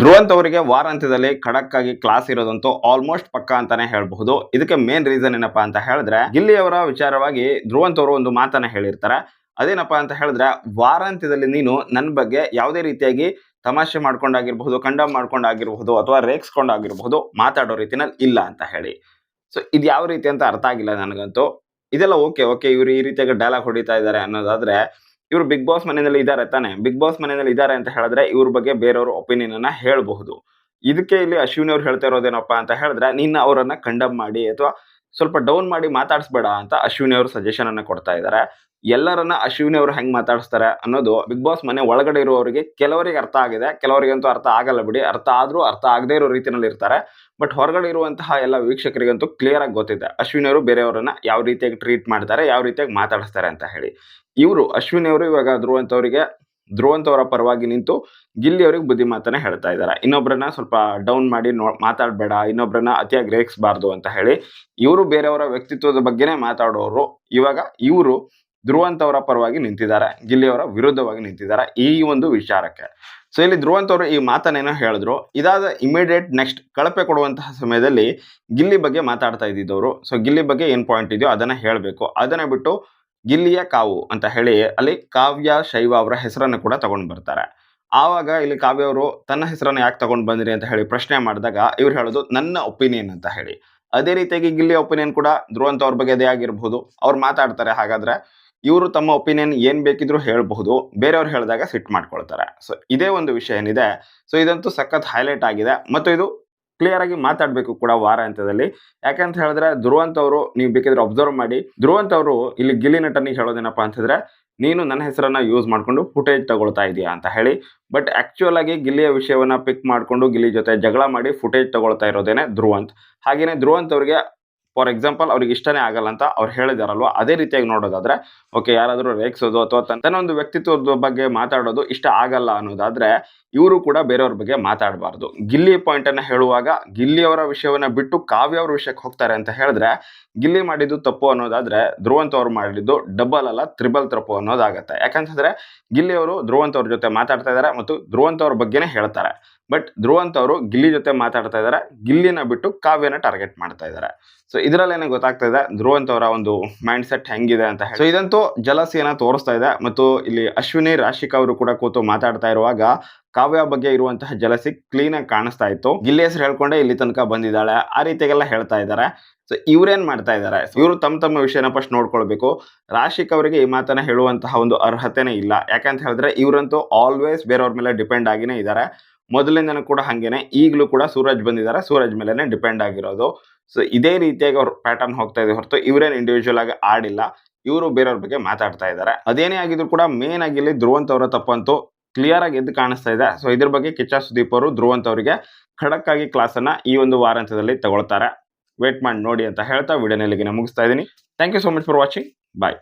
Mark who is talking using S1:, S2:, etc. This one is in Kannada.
S1: ಧ್ರುವಂತ್ ಅವರಿಗೆ ವಾರಾಂತ್ಯದಲ್ಲಿ ಖಡಕ್ ಆಗಿ ಕ್ಲಾಸ್ ಇರೋದಂತೂ ಆಲ್ಮೋಸ್ಟ್ ಪಕ್ಕ ಅಂತಾನೆ ಹೇಳಬಹುದು. ಇದಕ್ಕೆ ಮೇನ್ ರೀಸನ್ ಏನಪ್ಪಾ ಅಂತ ಹೇಳಿದ್ರೆ ಗಿಲ್ಲಿ ಅವರ ವಿಚಾರವಾಗಿ ಧ್ರುವಂತ್ ಅವರು ಒಂದು ಮಾತನ್ನ ಹೇಳಿರ್ತಾರೆ. ಅದೇನಪ್ಪಾ ಅಂತ ಹೇಳಿದ್ರೆ ವಾರಾಂತ್ಯದಲ್ಲಿ ನೀನು ನನ್ನ ಬಗ್ಗೆ ಯಾವುದೇ ರೀತಿಯಾಗಿ ತಮಾಷೆ ಮಾಡ್ಕೊಂಡಾಗಿರ್ಬಹುದು ಕಂಡಮ್ ಮಾಡ್ಕೊಂಡಾಗಿರ್ಬಹುದು ಅಥವಾ ರೇಗ್ಸ್ಕೊಂಡಾಗಿರ್ಬಹುದು ಮಾತಾಡೋ ರೀತಿನಲ್ಲಿ ಇಲ್ಲ ಅಂತ ಹೇಳಿ. ಸೊ ಇದು ಯಾವ ರೀತಿ ಅಂತ ಅರ್ಥ ಆಗಿಲ್ಲ ನನಗಂತೂ. ಇದೆಲ್ಲ ಓಕೆ ಓಕೆ ಇವರು ಈ ರೀತಿಯಾಗಿ ಡೈಲಾಗ್ ಹೊಡಿತಾ ಇದ್ದಾರೆ ಅನ್ನೋದಾದ್ರೆ ಇವರು ಬಿಗ್ ಬಾಸ್ ಮನೆಯಲ್ಲಿ ಇದ್ದಾರೆ ತಾನೆ? ಬಿಗ್ ಬಾಸ್ ಮನೆಯಲ್ಲಿ ಇದ್ದಾರೆ ಅಂತ ಹೇಳಿದ್ರೆ ಇವ್ರ ಬಗ್ಗೆ ಬೇರೆಯವರು ಒಪಿನಿಯನ್ ಅನ್ನ ಹೇಳಬಹುದು. ಇದಕ್ಕೆ ಇಲ್ಲಿ ಅಶ್ವಿನಿ ಅವ್ರು ಹೇಳ್ತಾ ಇರೋದೇನಪ್ಪ ಅಂತ ಹೇಳಿದ್ರೆ, ನಿನ್ನ ಅವರನ್ನ ಕಂಡಮ್ ಮಾಡಿ ಅಥವಾ ಸ್ವಲ್ಪ ಡೌನ್ ಮಾಡಿ ಮಾತಾಡಿಸ್ಬೇಡ ಅಂತ ಅಶ್ವಿನಿ ಅವರು ಸಜೆಷನ್ ಅನ್ನ ಕೊಡ್ತಾ ಇದ್ದಾರೆ ಎಲ್ಲರನ್ನ ಅಶ್ವಿನಿ ಅವರು ಹೆಂಗ್ ಮಾತಾಡಿಸ್ತಾರೆ ಅನ್ನೋದು ಬಿಗ್ ಬಾಸ್ ಮನೆ ಒಳಗಡೆ ಇರುವವರಿಗೆ ಕೆಲವರಿಗೆ ಅರ್ಥ ಆಗಿದೆ. ಕೆಲವರಿಗಂತೂ ಅರ್ಥ ಆಗಲ್ಲ ಬಿಡಿ. ಅರ್ಥ ಆದ್ರೂ ಅರ್ಥ ಆಗದೇ ಇರೋ ರೀತಿಯಲ್ಲಿ ಇರ್ತಾರೆ. ಬಟ್ ಹೊರಗಡೆ ಇರುವಂತಹ ಎಲ್ಲ ವೀಕ್ಷಕರಿಗಂತೂ ಕ್ಲಿಯರ್ ಆಗಿ ಗೊತ್ತಿದೆ. ಅಶ್ವಿನಿ ಅವರು ಬೇರೆಯವರನ್ನ ಯಾವ ರೀತಿಯಾಗಿ ಟ್ರೀಟ್ ಮಾಡ್ತಾರೆ, ಯಾವ ರೀತಿಯಾಗಿ ಮಾತಾಡಿಸ್ತಾರೆ ಅಂತ ಹೇಳಿ. ಇವರು, ಅಶ್ವಿನಿ ಅವರು ಇವಾಗ ಧ್ರುವಂತ್ ಅವರಿಗೆ ಧ್ರುವಂತ್ ಅವರ ಪರವಾಗಿ ನಿಂತು ಗಿಲ್ಲಿ ಅವ್ರಿಗೆ ಬುದ್ಧಿ ಮಾತನ್ನ ಹೇಳ್ತಾ ಇದ್ದಾರೆ. ಇನ್ನೊಬ್ಬರನ್ನ ಸ್ವಲ್ಪ ಡೌನ್ ಮಾಡಿ ನೋ, ಮಾತಾಡಬೇಡ ಇನ್ನೊಬ್ಬರನ್ನ ಅತಿಯಾಗಿ ರೇಗಿಸಬಾರ್ದು ಅಂತ ಹೇಳಿ ಇವರು ಬೇರೆಯವರ ವ್ಯಕ್ತಿತ್ವದ ಬಗ್ಗೆನೇ ಮಾತಾಡೋರು ಇವಾಗ ಇವರು ಧ್ರುವಂತ ಅವರ ಪರವಾಗಿ ನಿಂತಿದ್ದಾರೆ ಗಿಲ್ಲಿ ಅವರ ವಿರುದ್ಧವಾಗಿ ನಿಂತಿದ್ದಾರೆ ಈ ಒಂದು ವಿಚಾರಕ್ಕೆ. ಸೊ ಇಲ್ಲಿ ಧ್ರುವಂತ ಅವರು ಈ ಮಾತನ್ನೇನೋ ಹೇಳಿದ್ರು. ಇದಾದ ಇಮಿಡಿಯೇಟ್ ನೆಕ್ಸ್ಟ್ ಕಳಪೆ ಕೊಡುವಂತಹ ಸಮಯದಲ್ಲಿ ಗಿಲ್ಲಿ ಬಗ್ಗೆ ಮಾತಾಡ್ತಾ ಇದ್ದಿದ್ದವರು. ಸೊ ಗಿಲ್ಲಿ ಬಗ್ಗೆ ಏನು ಪಾಯಿಂಟ್ ಇದೆಯೋ ಅದನ್ನು ಹೇಳಬೇಕು. ಅದನ್ನು ಬಿಟ್ಟು ಗಿಲ್ಲಿಯ ಕಾವು ಅಂತ ಹೇಳಿ ಅಲ್ಲಿ ಕಾವ್ಯ, ಶೈವ ಅವರ ಹೆಸರನ್ನು ಕೂಡ ತಗೊಂಡು ಬರ್ತಾರೆ. ಆವಾಗ ಇಲ್ಲಿ ಕಾವ್ಯ ಅವರು, ತನ್ನ ಹೆಸರನ್ನು ಯಾಕೆ ತಗೊಂಡು ಬಂದಿರಿ? ಅಂತ ಹೇಳಿ ಪ್ರಶ್ನೆ ಮಾಡಿದಾಗ ಇವ್ರು ಹೇಳೋದು, ನನ್ನ ಒಪಿನಿಯನ್ ಅಂತ ಹೇಳಿ. ಅದೇ ರೀತಿಯಾಗಿ ಗಿಲ್ಲಿಯ ಒಪಿನಿಯನ್ ಕೂಡ ಧ್ರುವಂತ ಅವ್ರ ಬಗ್ಗೆ ಅದೇ ಆಗಿರಬಹುದು ಅವ್ರು ಮಾತಾಡ್ತಾರೆ, ಹಾಗಾದ್ರೆ ಇವರು ತಮ್ಮ ಒಪಿನಿಯನ್ ಏನ್ ಬೇಕಿದ್ರು ಹೇಳಬಹುದು. ಬೇರೆಯವ್ರು ಹೇಳಿದಾಗ ಸಿಟ್ ಮಾಡ್ಕೊಳ್ತಾರೆ. ಸೊ ಇದೇ ಒಂದು ವಿಷಯ ಏನಿದೆ. ಸೊ ಇದಂತೂ ಸಖತ್ ಹೈಲೈಟ್ ಆಗಿದೆ. ಮತ್ತು ಇದು ಕ್ಲಿಯರ್ ಆಗಿ ಮಾತಾಡಬೇಕು ಕೂಡ ವಾರಾಂತ್ಯದಲ್ಲಿ ಯಾಕಂತ ಹೇಳಿದ್ರೆ ಧ್ರುವಂತ ಅವರು ನೀವು ಬೇಕಿದ್ರೆ ಅಬ್ಸರ್ವ್ ಮಾಡಿ. ಧ್ರುವಂತ ಅವರು ಇಲ್ಲಿ ಗಿಲ್ಲಿ ನಟನಿಗೆ ಹೇಳೋದೇನಪ್ಪ ಅಂತಂದ್ರೆ, ನೀನು ನನ್ನ ಹೆಸರನ್ನ ಯೂಸ್ ಮಾಡ್ಕೊಂಡು ಫುಟೇಜ್ ತಗೊಳ್ತಾ ಇದೀಯಾ ಅಂತ ಹೇಳಿ. ಬಟ್ ಆಕ್ಚುಯಲ್ ಆಗಿ ಗಿಲ್ಲಿಯ ವಿಷಯವನ್ನ ಪಿಕ್ ಮಾಡ್ಕೊಂಡು ಗಿಲ್ಲಿ ಜೊತೆ ಜಗಳ ಮಾಡಿ ಫುಟೇಜ್ ತಗೊಳ್ತಾ ಇರೋದೇನೆ ಧ್ರುವಂತ್. ಹಾಗೇನೆ ಧ್ರುವಂತ್ ಅವರಿಗೆ ಫಾರ್ ಎಕ್ಸಾಂಪಲ್ ಅವ್ರಿಗೆ ಇಷ್ಟನೇ ಆಗಲ್ಲ ಅಂತ ಅವ್ರು ಹೇಳಿದಾರಲ್ವ? ಅದೇ ರೀತಿಯಾಗಿ ನೋಡೋದಾದ್ರೆ ಓಕೆ ಯಾರಾದರೂ ರೇಗಿಸೋದು ಅಥವಾ ತನ್ನ ಒಂದು ವ್ಯಕ್ತಿತ್ವದ ಬಗ್ಗೆ ಮಾತಾಡೋದು ಇಷ್ಟ ಆಗಲ್ಲ ಅನ್ನೋದಾದ್ರೆ, ಇವರು ಕೂಡ ಬೇರೆಯವ್ರ ಬಗ್ಗೆ ಮಾತಾಡಬಾರ್ದು. ಗಿಲ್ಲಿ ಪಾಯಿಂಟನ್ನು ಹೇಳುವಾಗ, ಗಿಲ್ಲಿ ಅವರ ವಿಷಯವನ್ನ ಬಿಟ್ಟು ಕಾವ್ಯ ಅವ್ರ ವಿಷಯಕ್ಕೆ ಹೋಗ್ತಾರೆ ಅಂತ ಹೇಳಿದ್ರೆ, ಗಿಲ್ಲಿ ಮಾಡಿದ್ದು ತಪ್ಪು ಅನ್ನೋದಾದ್ರೆ, ಧ್ರುವಂತ ಅವ್ರು ಮಾಡಿದ್ದು ಡಬಲ್ ಅಲ್ಲ ತ್ರಿಬಲ್ ತಪ್ಪು ಅನ್ನೋದಾಗುತ್ತೆ. ಯಾಕಂತಂದ್ರೆ ಗಿಲ್ಲಿಯವರು ಧ್ರುವಂತ್ ಅವ್ರ ಜೊತೆ ಮಾತಾಡ್ತಾ ಇದ್ದಾರೆ ಮತ್ತು ಧ್ರುವಂತ ಅವ್ರ ಬಗ್ಗೆನೇ ಹೇಳ್ತಾರೆ. ಬಟ್ ಧ್ರುವಂತ್ ಅವರು ಗಿಲ್ಲಿ ಜೊತೆ ಮಾತಾಡ್ತಾ ಇದ್ದಾರೆ ಗಿಲ್ಲಿನ ಬಿಟ್ಟು ಕಾವ್ಯನ ಟಾರ್ಗೆಟ್ ಮಾಡ್ತಾ ಇದ್ದಾರೆ ಸೊ ಇದರಲ್ಲೇನೆ ಗೊತ್ತಾಗ್ತಾ ಇದೆ. ಧ್ರುವಂತ್ ಅವರ ಒಂದು ಮೈಂಡ್ ಸೆಟ್ ಹೆಂಗಿದೆ ಅಂತ ಹೇಳಿ. ಸೊ ಇದಂತೂ ಜಲಸಿಯನ್ನ ತೋರಿಸ್ತಾ ಇದೆ. ಮತ್ತು ಇಲ್ಲಿ ಅಶ್ವಿನಿ, ರಾಶಿಕಾ ಅವರು ಕೂಡ ಕೂತು ಮಾತಾಡ್ತಾ ಇರುವಾಗ ಕಾವ್ಯ ಬಗ್ಗೆ ಇರುವಂತಹ ಜಲಸಿ ಕ್ಲೀನ್ ಆಗಿ ಕಾಣಿಸ್ತಾ ಇತ್ತು. ಗಿಲ್ಲಿ ಹೆಸರು ಹೇಳ್ಕೊಂಡೆ ಇಲ್ಲಿ ತನಕ ಬಂದಿದ್ದಾಳೆ. ಆ ರೀತಿಗೆಲ್ಲ ಹೇಳ್ತಾ ಇದ್ದಾರೆ ಸೊ ಇವ್ರೇನ್ ಮಾಡ್ತಾ ಇದ್ದಾರೆ ಇವರು ತಮ್ಮ ತಮ್ಮ ವಿಷಯನ ಫಸ್ಟ್ ನೋಡ್ಕೊಳ್ಬೇಕು. ರಾಶಿಕ್ ಅವರಿಗೆ ಈ ಮಾತನ್ನ ಹೇಳುವಂತಹ ಒಂದು ಅರ್ಹತೆನೇ ಇಲ್ಲ. ಯಾಕಂತ ಹೇಳಿದ್ರೆ ಇವರಂತೂ ಆಲ್ವೇಸ್ ಬೇರೆಯವ್ರ ಮೇಲೆ ಡಿಪೆಂಡ್ ಆಗಿನೇ ಇದ್ದಾರೆ ಮೊದಲಿಂದನೂ ಕೂಡ ಹಂಗೇನೆ, ಈಗಲೂ ಕೂಡ ಸೂರಜ್ ಬಂದಿದ್ದಾರೆ ಸೂರಜ್ ಮೇಲೆ ಡಿಪೆಂಡ್ ಆಗಿರೋದು. ಸೊ ಇದೇ ರೀತಿಯಾಗಿ ಅವ್ರ ಪ್ಯಾಟರ್ನ್ ಹೋಗ್ತಾ ಇದೆ ಹೊರತು ಇವರೇನು ಇಂಡಿವಿಜುವಲ್ ಆಗಿ ಆಡಿಲ್ಲ, ಇವರು ಬೇರೆಯವ್ರ ಬಗ್ಗೆ ಮಾತಾಡ್ತಾ ಇದ್ದಾರೆ ಅದೇನೇ ಆಗಿದ್ರು ಕೂಡ ಮೇನ್ ಆಗಿ ಇಲ್ಲಿ ಧ್ರುವಂತ ಅವರ ತಪ್ಪಂತೂ ಕ್ಲಿಯರ್ ಆಗಿ ಎದ್ದು ಕಾಣಿಸ್ತಾ ಇದೆ. ಸೊ ಇದ್ರ ಬಗ್ಗೆ ಕಿಚ್ಚ ಸುದೀಪ್ ಅವರು ಧ್ರುವಂತ ಅವರಿಗೆ ಖಡಕ್ ಆಗಿ ಕ್ಲಾಸ್ ಅನ್ನ ಈ ಒಂದು ವಾರಾಂತ್ಯದಲ್ಲಿ ತಗೊಳ್ತಾರೆ. ವೇಟ್ ಮಾಡಿ ನೋಡಿ ಅಂತ ಹೇಳ್ತಾ ವಿಡಿಯೋನ ಇಲ್ಲಿಗೆ ಮುಗಿಸ್ತಾ ಇದ್ದೀನಿ. Thank you so much for watching bye